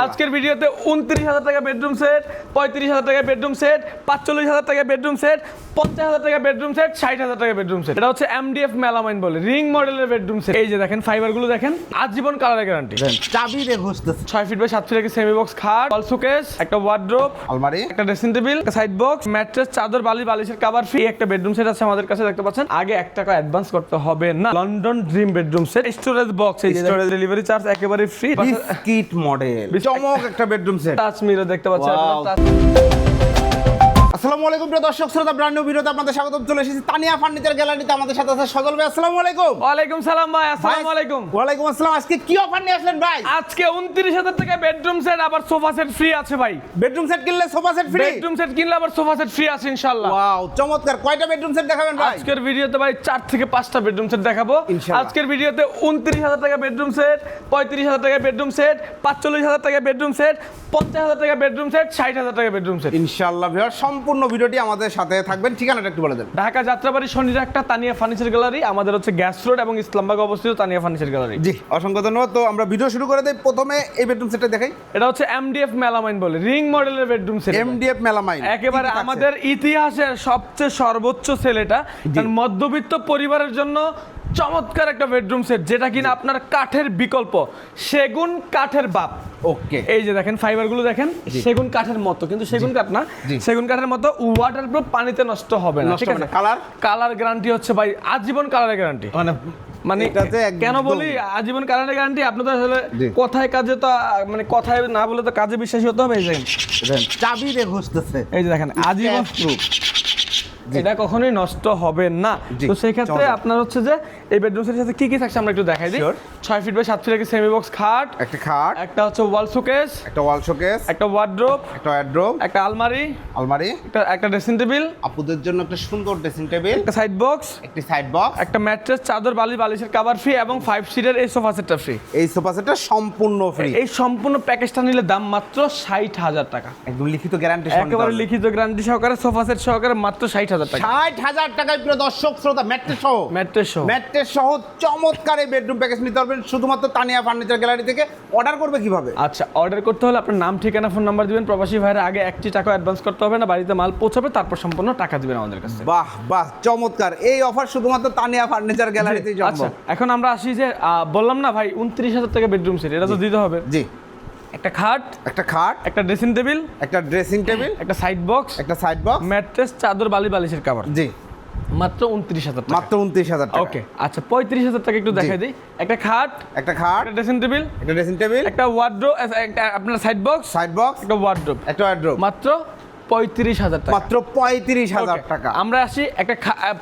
আজকের ভিডিওতে উনত্রিশ হাজার টাকা বেডরুম সেট পঁয়ত্রিশ হাজার টাকা বেডরুম সেট পাঁচচল্লিশ হাজার টাকা বেডরুম সেট পঞ্চাশ হাজার টাকা বেডরুম সেট ষাট হাজার টাকা বেডরুম সেট এটা হচ্ছে এমডিএফ মেলামাইন বলে রিং মডেলের বেডরুম সেট এই যে দেখেন ফাইবারগুলো দেখেন আজীবন কালারের গ্যারান্টি চাবি রে ঘষতেছে ছয় ফিট বাই সাত ফিট একটা সেমি বক্স খাট অল শোকেস একটা ওয়ার্ড্রোপ আলমারি। একটা ড্রেসিং টেবিল একটা সাইড বক্স ম্যাট্রেস চাদর বালি বালিশের কভার ফ্রি একটা বেডরুম সেট আছে আমাদের কাছে দেখতে পাচ্ছেন। আগে এক টাকা অ্যাডভান্স করতে হবে না। London dream bedroom set storage box এই স্টোরেজ ডেলিভারি চার্জ একেবারে ফ্রি কিট মডেল চমক একটা বেডরুম সেট টাচ মিরর দেখতে পাচ্ছেন আসসালামু আলাইকুম প্রিয় দর্শক শ্রোতা ব্র্যান্ড নিউ ভিডিওতে আপনাদের স্বাগত চলে এসেছি তানিয়া ফার্নিচার গ্যালারিতে আমাদের সাথে আছে সজল ভাই। আসসালামু আলাইকুম। ওয়ালাইকুম সালাম ভাই আসসালামু আলাইকুম। ওয়ালাইকুম আসসালাম। আজকে কি অফার নিয়ে আসলেন ভাই? আজকে উনত্রিশ হাজার টাকা বেডরুম সেট আবার সোফা সেট ফ্রি আছে ভাই। বেডরুম সেট কিনলে sofa set free bedroom set কিনলে আবার সোফা সেট ফ্রি আছে ইনশাআল্লাহ। ওয়াও চমৎকার। কয়টা বেডরুম সেট দেখাবেন ভাই? আজকের ভিডিওতে ভাই চার থেকে পাঁচটা বেডরুম সেট দেখাবো। আজকের ভিডিওতে উনত্রিশ হাজার টাকা বেডরুম সেট পঁয়ত্রিশ হাজার টাকা বেডরুম সেট পাঁচচল্লিশ হাজার টাকা বেডরুম সেট পঞ্চাশ হাজার টাকা বেডরুম সেট ষাট হাজার টাকা বেডরুম সেট ইনশাআল্লাহ ভিউয়ার সম্পূর্ণ ভিডিওটি আমাদের সাথে থাকবেন। ঠিকানাটা একটু বলে দেন। ঢাকা যাত্রাবাড়ি শনির একটা তানিয়া ফার্নিচার গ্যালারি আমাদের হচ্ছে গ্যাস রোড এবং ইসলামবাগ অবস্থিত তানিয়া ফার্নিচার গ্যালারি। জি অসংখ্য ধন্যবাদ। তো আমরা ভিডিও শুরু করে দেই। প্রথমে এই বেডরুম সেটটা দেখাই। এটা হচ্ছে এমডিএফ মেলামাইন বলে রিং মডেলের বেডরুম সেট এমডিএফ মেলামাইন একেবারে? আমাদের ইতিহাসের সবচেয়ে সর্বোচ্চ সেল এটা। মধ্যবিত্ত পরিবারের জন্য চমৎকার একটা বেডরুম সেট যেটা কিনা আপনার কাঠের বিকল্প। সেগুন কাঠের বাপ। ওকে। এই যে দেখেন ফাইবারগুলো দেখেন সেগুন কাঠের মতো কিন্তু সেগুন কাঠ না সেগুন কাঠের মতো ওয়াটারপ্রুফ পানিতে নষ্ট হবে না ঠিক আছে? কালার? কালার গ্যারান্টি হচ্ছে ভাই আজীবন কালারের গ্যারান্টি মানে মানে কেন বলি আজীবন কালারের গ্যারান্টি আপনি তো আসলে কথায় কাজে তো মানে কথায় না বলে তো কাজে বিশ্বাসী হতে হবে এই যে। চাবি রে ঘষতেছে। এই যে দেখেন আজীবন এটা কখনোই নষ্ট হবে না। তো সেই ক্ষেত্রে চমৎকার। আপনার হচ্ছে যে এই বেডরুমের সাথে কি কি থাকছে আমরা একটু দেখাই দিই। ছয় ফিট বাই সাত ফিট একটা সেমি বক্স খাট একটা খাট একটা হচ্ছে ওয়াল শোকেস একটা ওয়াল শোকেস একটা ওয়ার্ড্রোপ একটা ওয়ার্ড্রোব একটা আলমারি আলমারি একটা একটা ড্রেসিং টেবিল আপুদের জন্য একটা সুন্দর ড্রেসিং টেবিল একটা সাইড বক্স একটি সাইড বক্স একটা ম্যাট্রেস চাদর বালি বালিশের কভার ফ্রি এবং ফাইভ সিটের এই সোফা সেটটা ফ্রি এই সোফা সেটটা সম্পূর্ণ ফ্রি এই সম্পূর্ণ প্যাকেজটা নিলে দাম মাত্র ষাট হাজার টাকা। একদম লিখিত গ্যারান্টি একেবারে লিখিত গ্যারান্টি সহকারে সোফা সেট সহকারে মাত্র ষাট হাজার টাকা। ষাট হাজার টাকায় প্রিয় দর্শক শ্রোতা ম্যাট্রেস সহ। ম্যাট্রেস সহ। ম্যাট্রেস সহ চমৎকার এই বেডরুম প্যাকেজ নিতে পারবেন। শুধুমাত্র তানিয়া ফার্নিচার গ্যালারি থেকে অর্ডার করবে কীভাবে? আচ্ছা অর্ডার করতে হলে আপনার নাম ঠিকানা ফোন নাম্বার দিবেন। প্রবাসী ভাইয়ের আগে একটি টাকা অ্যাডভান্স করতে হবে না বাড়িতে মাল পৌঁছাবে তারপর সম্পূর্ণ টাকা দিবেন আমাদের কাছে বাহ বাহ চমৎকার। এই অফার শুধুমাত্র তানিয়া ফার্নিচার গ্যালারিতেই আচ্ছা এখন আমরা আসি যে বললাম না ভাই উনত্রিশ হাজার টাকা বেডরুম সেট এটা তো দিতে হবে। জি। একটা খাট একটা খাট একটা ড্রেসিং টেবিল একটা ড্রেসিং টেবিল একটা সাইড বক্স একটা সাইড বক্স ম্যাট্রেস চাদর বালি বালিশের কাভার জি। মাত্র উনত্রিশ হাজার মাত্র উনত্রিশ হাজার ওকে আচ্ছা পঁয়ত্রিশ হাজার টাকা একটু দেখাই দিই। একটা খাট একটা খাট একটা ড্রেসিং টেবিল একটা ড্রেসিং টেবিল একটা ওয়ার্ড্রোপ আপনার সাইড বক্স সাইড বক্স একটা ওয়ার্ড্রোপ একটা ওয়ার্ড্রোব মাত্র পঁয়ত্রিশ হাজার টাকা। মাত্র পঁয়ত্রিশ হাজার টাকা। আমরা আসি একটা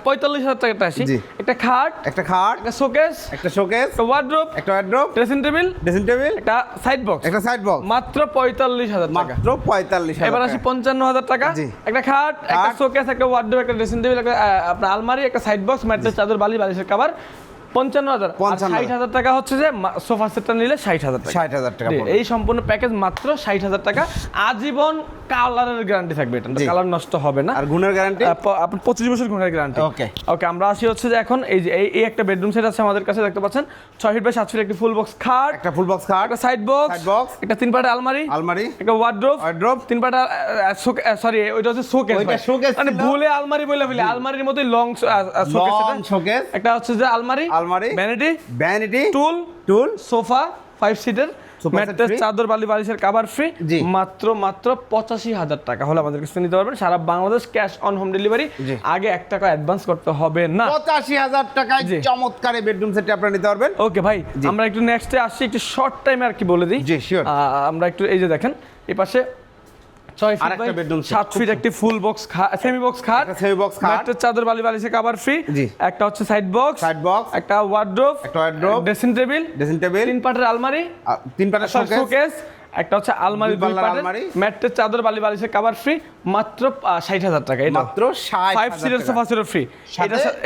পঁয়তাল্লিশ হাজার টাকাটা আসি। একটা খাট একটা খাট একটা শোকেস একটা শোকেস একটা ওয়ার্ড্রোপ একটা wardrobe dressing table dressing table একটা সাইড বক্স একটা সাইড বক্স মাত্র পঁয়তাল্লিশ হাজার টাকা। মাত্র পঁয়তাল্লিশ এবার আসি পঞ্চান্ন হাজার টাকা। একটা খাট একটা শোকেস একটা ওয়ার্ড্রোপ একটা ড্রেসিং টেবিল একটা আপনার আলমারি একটা সাইড বক্স ম্যাট্রেস চাদর বালি বালিশের কাভার পঞ্চান্ন হাজার। ষাট হাজার টাকা হচ্ছে যে সোফা সেটটা নিলে ষাট হাজার টাকা। ষাট হাজার টাকা এই সম্পূর্ণ প্যাকেজ মাত্র ষাট হাজার টাকা। আজীবন কালারের গ্যারান্টি থাকবে এটা। কালার নষ্ট হবে না। আর গুণের গ্যারান্টি আপনার পঁচিশ বছর ঘণ্টার গ্যারান্টি Okay. ওকে আমরা আসি হচ্ছে যে এখন এই যে এই- একটা বেডরুম সেট আছে আমাদের কাছে দেখতে পাচ্ছেন? ছয় ফিট বাই সাত ফিট একটি ফুল বক্স খাট। একটা ফুল বক্স খাট। একটা সাইড বক্স box, একটা তিন পাটা আলমারি। আলমারি। একটা ওয়ার্ড্রোপ ওয়ার্ড্রোব তিন পাটা সরি ওইটা হচ্ছে শোকেস ওইটা showcase মানে। ভুলে আলমারি বলে ফেলি। আলমারির লং লং শোকেস একটা হচ্ছে যে আলমারি। আলমারি vanity vanity stool stool sofa five সিটের ম্যাট্রেস চাদর বালি বালিশের কাভার ফ্রি মাত্র মাত্র পঁচাশি হাজার টাকা। হলে আমাদের কাছে নিতে পারবেন। সারা Bangladesh cash on home delivery. আগে এক টাকা অ্যাডভান্স করতে হবে না। পঁচাশি হাজার টাকায় জি। চমৎকার বেডরুম সেটটি আপনারা নিতে পারবেন। ওকে ভাই আমরা একটু নেক্সটে আসছি। একটু শর্ট টাইমে আর কি বলে দিই. আমরা একটু এই যে দেখেন এই পাশে ছয় ফিট সাত ফিট একটি ফুল বক্স সেমি বক্স খাট সেমি বক্স খাট। চাদর বালি বালিশের কাভার ফ্রি জি। একটা হচ্ছে সাইড বক্স সাইড বক্স একটা ওয়ার্ড্রোপ একটা wardrobe, dressing table dressing table তিন পাটের আলমারি তিন পাটা শোকেস শোকেস একটা হচ্ছে আলমারি দুই পাটের। ম্যাট্রেস চাদর বালি বালিশের কাভার ফ্রি মাত্র ষাট হাজার টাকা এটা মাত্র সিটের সোফা সেটও ফ্রি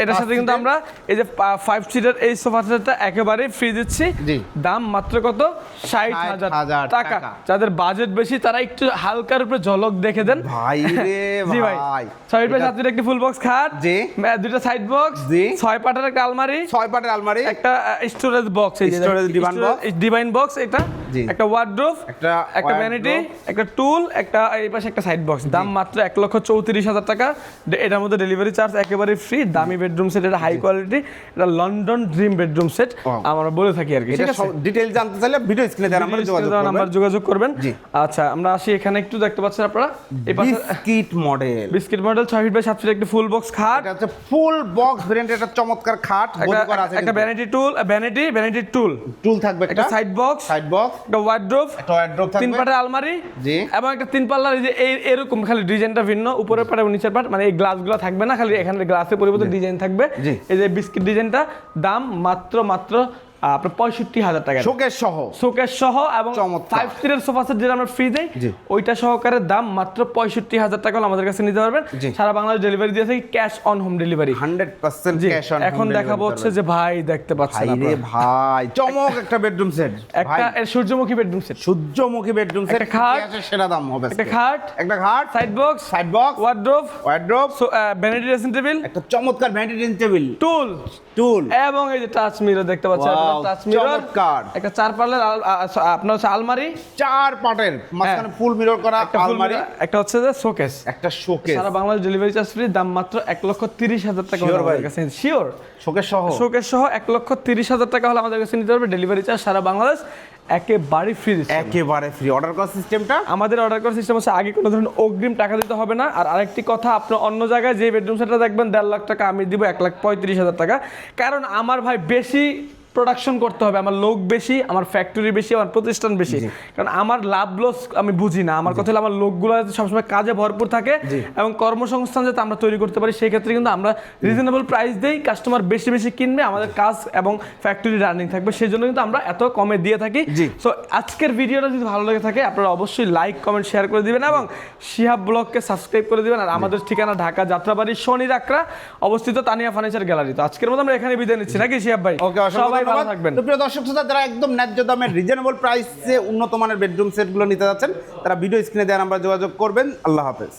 এটার সাথে কিন্তু আমরা এই যে ফাইভ সিটের এই সোফা সেটটা একেবারে ফ্রি দিচ্ছি দাম মাত্র কত ষাট হাজার হাজার টাকা টাকা। যাদের বাজেট বেশি তারা একটু হালকার উপরে ঝলক দেখে দেন ভাই রে ভাই ছয় এটা একটি ফুল বক্স খাট জি। দুইটা সাইড বক্স জি। ছয় পাটের একটা আলমারি ছয় পাটের আলমারি একটা স্টোরেজ বক্স এই Storage divan box। Divan box এটা। একটা ওয়ার্ড্রোভ একটা একটা ভ্যানিটি একটা টুল একটা এই পাশে একটা সাইড বক্স দাম মাত্র এক লক্ষ চৌত্রিশ হাজার টাকা। এটার মধ্যে ডেলিভারি চার্জ একেবারে ফ্রি দামি বেডরুম সেট এটা হাই কোয়ালিটি এটা লন্ডন ড্রিম বেডরুম সেট আমরা বলে থাকি আর কি ঠিক আছে? ডিটেইল জানতে চাইলে ভিডিও স্ক্রিনে দেওয়া নাম্বারে যোগাযোগ করবেন। নাম্বার যোগাযোগ করবেন। আচ্ছা আমরা আসি এখানে একটু দেখতে পাচ্ছেন আপনারা। এই পাশে বিস্কিট মডেল বিস্কিট মডেল ছয় ফিট বাই সাত ফিট একটা ফুল বক্স খাট। এটা হচ্ছে ফুল বক্স ভেরিয়েন্ট একটা চমৎকার খাট। বডি করা আছে একটা ভ্যানিটি টুল ভ্যানিটি ভ্যানিটি টুল টুল থাকবে একটা। সাইড বক্স সাইড বক্স একটা ওয়ার্ড্রোভ একটা ওয়ার্ড্রপ তিন পাটের আলমারি জি। এবং একটা তিন পাল্লার এই যে এই- এরকম খালি ডিজাইনটা ভিন্ন উপরের পাটে নিচের পাট মানে এই গ্লাসগুলো থাকবে না খালি এখানে গ্লাসের পরিবর্তে ডিজাইন থাকবে। এই যে বিস্কিট ডিজাইনটা দাম মাত্র মাত্র আপনার পঁয়ষট্টি হাজার টাকা শোকেস সহ। শোকেস সহ এবং। ফাইভ সিটের সোফা সেট যেটা আমরা ফ্রি দেই ওইটা সহকারে দাম মাত্র পঁয়ষট্টি হাজার টাকা হলে আমাদের কাছে নিতে পারবেন। সারা বাংলাদেশ ডেলিভারি দিয়ে থাকি cash on home delivery hundred percent cash on এখন দেখাবো হচ্ছে যে ভাই দেখতে পাচ্ছেন ভাই চমক একটা বেডরুম সেট একটা সূর্যমুখী বেডরুম সেট সূর্যমুখী বেডরুম সেট খাট। সেরা দাম হবে একটা খাট একটা খাট side box side box wardrobe wardrobe vanity dressing table একটা চমৎকার ভ্যানিটি টেবিল টুল টুল। এবং এই যে টাচ মিরর দেখতে পাচ্ছেন আপনারা টাচ মিরর। একটা চার পাল্লার আপনার হচ্ছে আলমারি। চার পাটের মাঝখানে ফুল মিরর করা একটা আলমারি। একটা হচ্ছে যে শোকেস একটা শোকেস সারা বাংলাদেশ ডেলিভারি চার্জ ফ্রি দাম মাত্র এক লক্ষ তিরিশ হাজার টাকা হলো আমাদের কাছে। শিওর শোকেস সহ। শোকেস সহ এক লক্ষ তিরিশ হাজার টাকা হলে আমাদের কাছে নিতে পারবে ডেলিভারি চার্জ সারা বাংলাদেশ। একেবারে ফ্রি একেবারে ফ্রি অর্ডার করার সিস্টেমটা আমাদের অর্ডার করার সিস্টেম হচ্ছে আগে কোনো ধরনের অগ্রিম টাকা দিতে হবে না। আর আরেকটি কথা আপনি অন্য জায়গায় যে বেডরুম সেটটা দেখবেন দেড় লাখ টাকা আমি দিব এক লাখ পঁয়ত্রিশ হাজার টাকা। কারণ আমার ভাই বেশি প্রোডাকশন করতে হবে আমার লোক বেশি আমার ফ্যাক্টরি বেশি আমার প্রতিষ্ঠান বেশি। কারণ আমার লাভ লস আমি বুঝি না। আমার কথা হলো আমার লোকগুলো যাতে সবসময় কাজে ভরপুর থাকে এবং কর্মসংস্থান যাতে আমরা তৈরি করতে পারি সেই ক্ষেত্রে কিন্তু আমরা রিজনেবল প্রাইস দেই কাস্টমার বেশি বেশি কিনবে আমাদের কাজ এবং ফ্যাক্টরি রানিং থাকবে। সেই জন্য কিন্তু আমরা এত কমে দিয়ে থাকি। সো আজকের ভিডিওটা যদি ভালো লেগে থাকে আপনারা অবশ্যই লাইক কমেন্ট শেয়ার করে দিবেন এবং শিহাব ব্লগকে সাবস্ক্রাইব করে দিবেন। আর আমাদের ঠিকানা ঢাকা যাত্রাবাড়ি শনি রাকরা অবস্থিত তানিয়া ফার্নিচার গ্যালারি। তো আজকের মতো আমরা এখানে বিদায় নিচ্ছি। নাকি শিহাব ভাই? সবাই ধন্যবাদ। তো প্রিয় দর্শক শ্রোতা যারা একদম ন্যায্য দামের রিজনেবল প্রাইসে উন্নত মানের বেডরুম সেটগুলো নিতে যাচ্ছেন তারা ভিডিও স্ক্রিনে দেওয়া নাম্বার যোগাযোগ করবেন। আল্লাহ হাফেজ।